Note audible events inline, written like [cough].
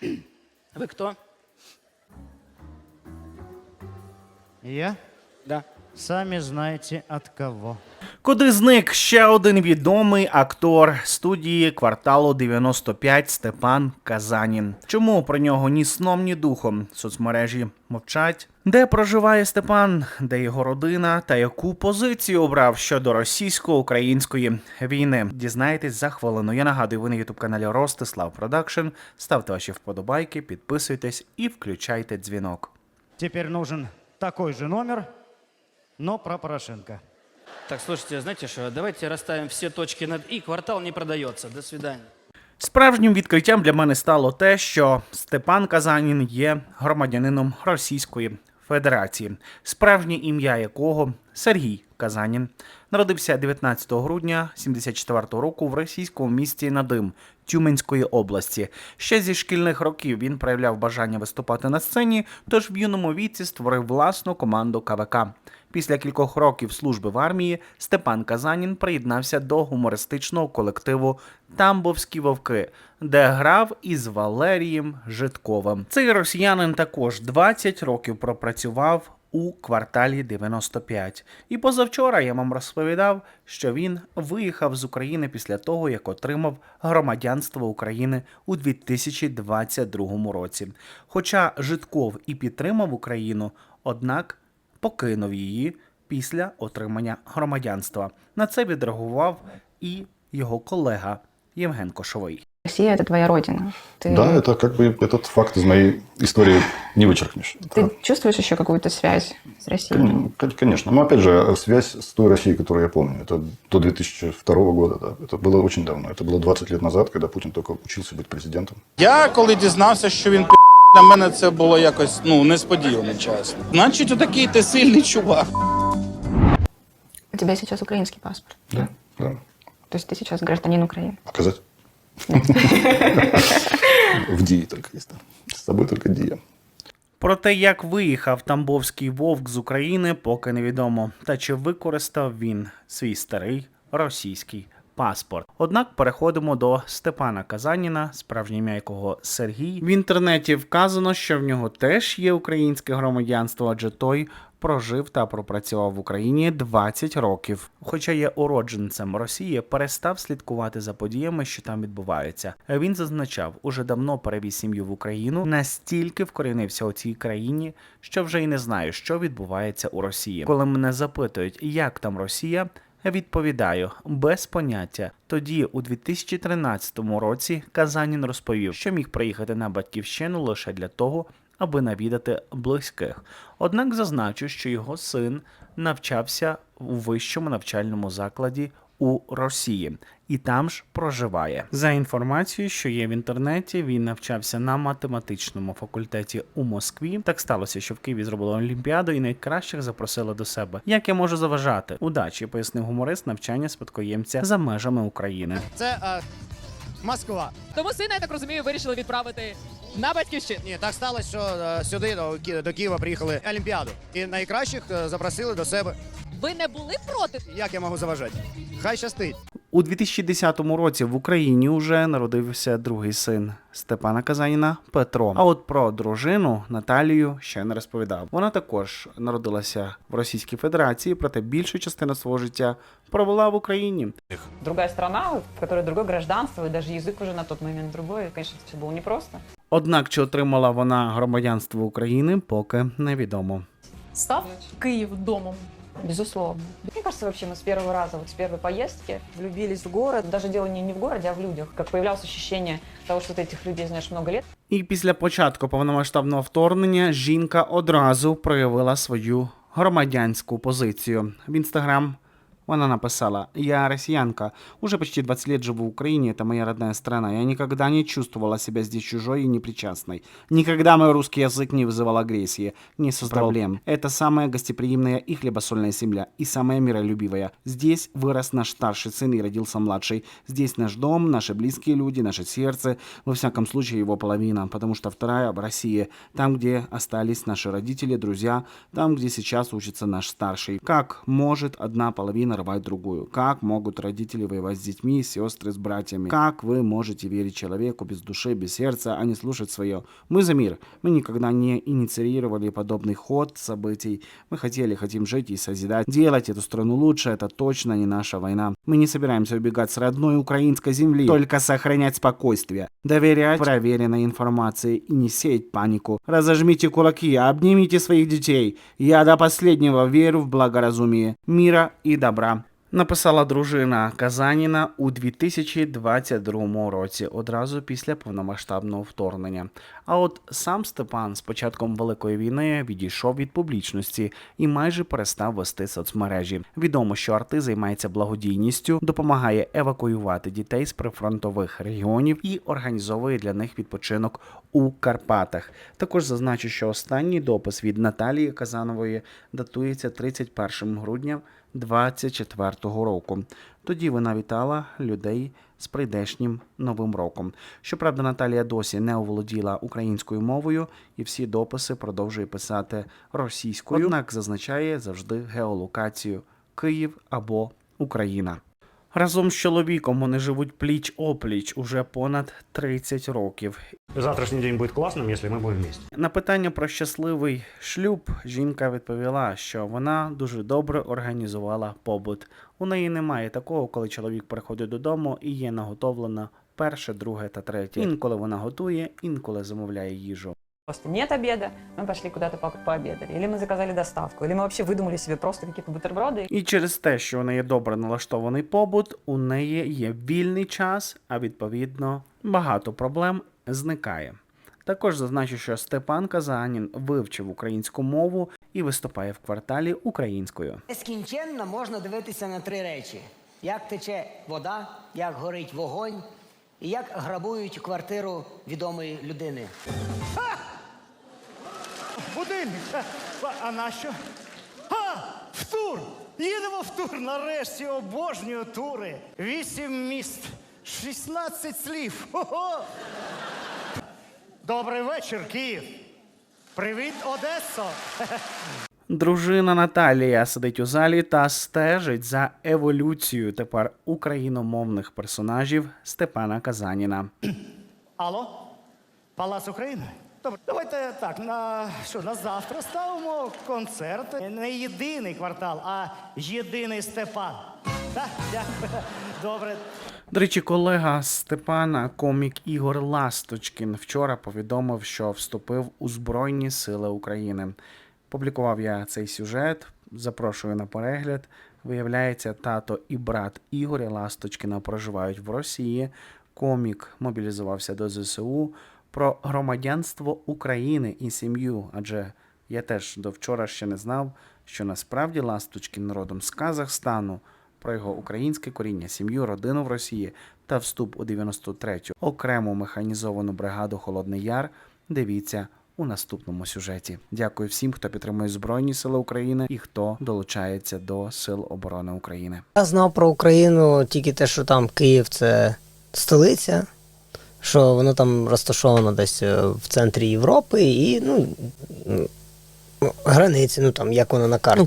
Вы кто? Я? Да. Сами знаете от кого. Куди зник ще один відомий актор студії кварталу 95 Степан Казанін. Чому про нього ні сном, ні духом соцмережі мовчать? Де проживає Степан, де його родина та яку позицію обрав щодо російсько-української війни? Дізнаєтесь за хвилину. Я нагадую, ви на ютуб каналі Ростислав Продакшн. Ставте ваші вподобайки, підписуйтесь і включайте дзвінок. Теперь нужен такой же номер, но про Порошенко. Так, слушайте, знаете что, давайте расставим все точки над «и». Квартал не продается. До свидания. Справжнім відкриттям для мене стало те, що Степан Казанін є громадянином Російської Федерації, справжнє ім'я якого Сергій Казанін. Народився 19 грудня 74 року в російському місті Надим Тюменської області. Ще зі шкільних років він проявляв бажання виступати на сцені, тож в юному віці створив власну команду КВК. Після кількох років служби в армії Степан Казанін приєднався до гумористичного колективу Тамбовські вовки, де грав із Валерієм Житковим. Цей росіянин також 20 років пропрацював у кварталі 95. І позавчора я вам розповідав, що він виїхав з України після того, як отримав громадянство України у 2022 році. Хоча Житков і підтримав Україну, однак покинув її після отримання громадянства. На це відреагував і його колега Євген Кошовий. Россия — это твоя родина. Ты, Да, это как бы этот факт из моей истории не вычеркнешь. ты чувствуешь еще какую-то связь с Россией? Кон- кон- Конечно. Но опять же, связь с той Россией, которую я помню, это до 2002 года, да. Это было очень давно. Это было 20 лет назад, когда Путин только учился быть президентом. Я коли дізнався, що він пи***, для мене це було якось ну несподівано, чесно. Значить, отакий ти сильний чувак. У тебя сейчас украинский паспорт. Да, да. То есть ты сейчас гражданин Украины. Показать? [laughs] В Дии только есть, да. С собой только Дия. Про те, як виїхав Тамбовський вовк з України, поки невідомо, та чи використав він свій старий російський паспорт. Однак переходимо до Степана Казаніна, справжнє ім'я якого Сергій. В інтернеті вказано, що в нього теж є українське громадянство, адже той прожив та пропрацював в Україні 20 років. Хоча є уродженцем Росії, перестав слідкувати за подіями, що там відбуваються. Він зазначав, уже давно перевіз сім'ю в Україну, настільки вкорінився у цій країні, що вже й не знаю, що відбувається у Росії. Коли мене запитують, як там Росія. Відповідаю без поняття. Тоді, у 2013 році, Казанін розповів, що міг приїхати на батьківщину лише для того, аби навідати близьких. Однак зазначу, що його син навчався у вищому навчальному закладі у Росії і там ж проживає. За інформацією, що є в інтернеті, він навчався на математичному факультеті у Москві. Так сталося, що в Києві зробили олімпіаду і найкращих запросили до себе. Як я можу заважати? Удачі, пояснив гуморист навчання спадкоємця за межами України. Це е, Москва. Тому сина, я так розумію, вирішили відправити на батьківщину. Ні, так сталося, що е, сюди до, Ки- до Києва приїхали Олімпіаду. І найкращих е, запросили до себе. Ви не були проти? Як я можу заважати? Хай щастить. У 2010 році в Україні вже народився другий син Степана Казаніна Петро. А от про дружину Наталію ще не розповідав. Вона також народилася в Російській Федерації, проте більшу частину свого життя провела в Україні. другая страна, в которой другое гражданство, и даже язык уже на тот момент другой. И, конечно, это все было непросто. Однак чи отримала вона громадянство України, поки невідомо. Став Київ домом. Безусловно. Мне кажется, вообще мы с первого раза, вот с первой поездки влюбились в город. Даже дело не, не в городе, а в людях. Как появлялось ощущение того, что ты этих людей знаешь много лет. І після початку повномасштабного вторгнення жінка одразу проявила свою громадянську позицію. В інстаграм Вона написала: Я россиянка, уже почти 20 лет живу в Украине, это моя родная страна. Я никогда не чувствовала себя здесь чужой и непричастной. Никогда мой русский язык не вызывал агрессии, не создал проблем. Это самая гостеприимная и хлебосольная земля, и самая миролюбивая. Здесь вырос наш старший сын и родился младший. Здесь наш дом, наши близкие люди, наше сердце, во всяком случае его половина, потому что вторая в России, там, где остались наши родители, друзья, там, где сейчас учится наш старший. Как может одна половина рвать другую? Как могут родители воевать с детьми, сестры с братьями? Как вы можете верить человеку без души, без сердца, а не слушать свое? Мы за мир. Мы никогда не инициировали подобный ход событий. Мы хотели, хотим жить и созидать. Делать эту страну лучше, это точно не наша война. Мы не собираемся убегать с родной украинской земли, только сохранять спокойствие, доверять проверенной информации и не сеять панику. Разожмите кулаки, обнимите своих детей. Я до последнего верю в благоразумие, мира и добра. Написала дружина Казаніна у 2022 році, одразу після повномасштабного вторгнення. А от сам Степан з початком великої війни відійшов від публічності і майже перестав вести соцмережі. Відомо, що артист займається благодійністю, допомагає евакуювати дітей з прифронтових регіонів і організовує для них відпочинок у Карпатах. Також зазначу, що останній допис від Наталії Казанової датується 31 грудня 24-го року. Тоді вона вітала людей з прийдешнім новим роком. Щоправда, Наталія досі не оволоділа українською мовою і всі дописи продовжує писати російською, однак зазначає завжди геолокацію Київ або Україна. Разом з чоловіком вони живуть пліч опліч уже понад 30 років. Завтрашний день будет классным, если мы будем вместе. На питання про щасливий шлюб жінка відповіла, що вона дуже добре організувала побут. У неї немає такого, коли чоловік приходить додому і є наготовлено перше, друге та третє. Інколи вона готує, інколи замовляє їжу. Просто нет обеда, мы пошли куда-то по- пообедали. Или мы заказали доставку, или мы вообще выдумали себе просто какие-то бутерброды. І через те, що у неї добре налаштований побут, у неї є вільний час, а відповідно багато проблем зникає. Також зазначу, що Степан Казанін вивчив українську мову і виступає в кварталі українською. Нескінченно можна дивитися на три речі: як тече вода, як горить вогонь, і як грабують квартиру відомої людини. Будильник. А, а на що? А, в тур! Їдемо в тур. Нарешті обожнюю тури. Вісім міст, 16 слів. Хо-хо! Добрий вечір, Київ. Привіт, Одесо. Дружина Наталія сидить у залі та стежить за еволюцією тепер україномовних персонажів Степана Казаніна. Алло? Палац України? Добре, давайте так, на що на завтра ставимо концерт. Не єдиний квартал, а єдиний Степан. Дякую. Добре. До речі, колега Степана, комік Ігор Ласточкін, вчора повідомив, що вступив у Збройні Сили України. Публікував я цей сюжет. Запрошую на перегляд. Виявляється, тато і брат Ігоря Ласточкіна проживають в Росії. Комік мобілізувався до ЗСУ про громадянство України і сім'ю. Адже я теж до вчора ще не знав, що насправді Ласточкін родом з Казахстану про його українське коріння, сім'ю, родину в Росії та вступ у 93-ю окрему механізовану бригаду Холодний Яр. Дивіться у наступному сюжеті. Дякую всім, хто підтримує Збройні Сили України і хто долучається до Сил оборони України. Я знав про Україну тільки те, що там Київ це столиця, що воно там розташовано десь е, в центрі Європи і ну, ну, границі, ну там як воно на карті.